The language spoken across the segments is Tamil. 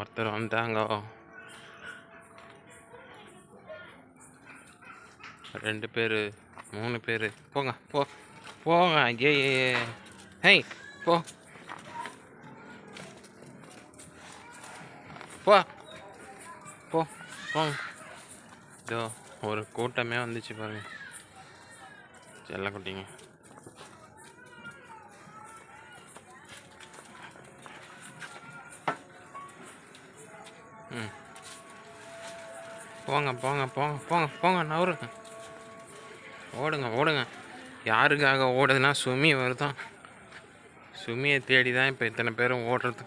ஒருத்தர் வந்தாங்க ரெண்டு பேர் மூணு பேர் போங்க போ போங்க ஐயே ஹேய் போ போ போ போங்க இதோ ஒரு கூட்டமே வந்துச்சு பாருங்க செல்லக்குட்டிங்க ம். போங்க போங்க போங்க போங்க போங்க நவருங்க. ஓடுங்க ஓடுங்க. யாருக்காக ஓடுதுன்னா சுமி வருதான். சுமியை தேடி தான் இப்போ இத்தனை பேரும் ஓடுறது.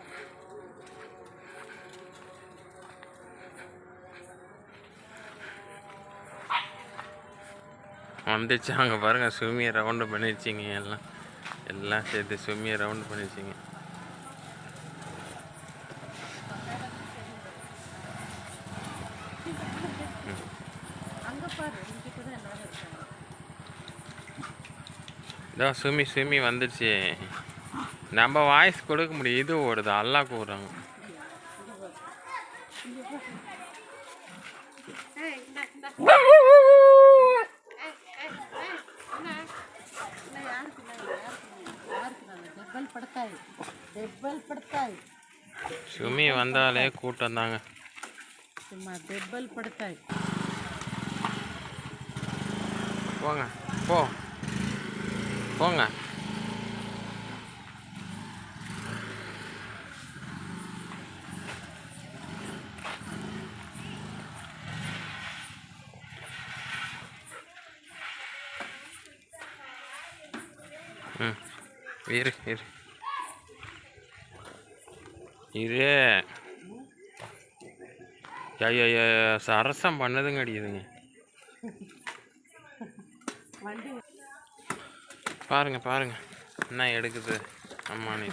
வந்துச்சு அங்கே பாருங்கள் சுமியை ரவுண்டு பண்ணிடுச்சிங்க எல்லாம். எல்லாம் சேர்த்து சுமியை ரவுண்டு பண்ணிடுச்சிங்க அங்க பாரு இங்கிட்ட தான் எல்லாரும் இருக்காங்க இதோ சுமி சுமி வந்துடுச்சு நம்ம வாய்ஸ் கொடுக்க முடியும். இது ஓடுது. அல்லா கூடுறாங்க சுமி வந்தாலே கூட்டம் தாங்க. சும்மா டெப்பல் படுத்தாய். போங்க. போ. போங்க. ம். இரு இரு. இரு. ஐயோ சரசம் பண்ணதுங்க அடிக்குதுங்க வண்டி பாருங்க பாருங்க. என்ன எடுக்குது? அம்மா நீ.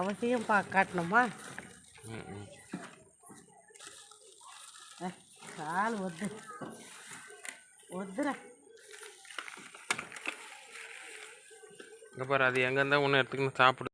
அவசியம் பா காட்டணுமா? கால் ஒத்து. ஒத்துற. இங்க பாரு அது எங்க ஒன்று எடுத்துக்கணும் சாப்பிடு.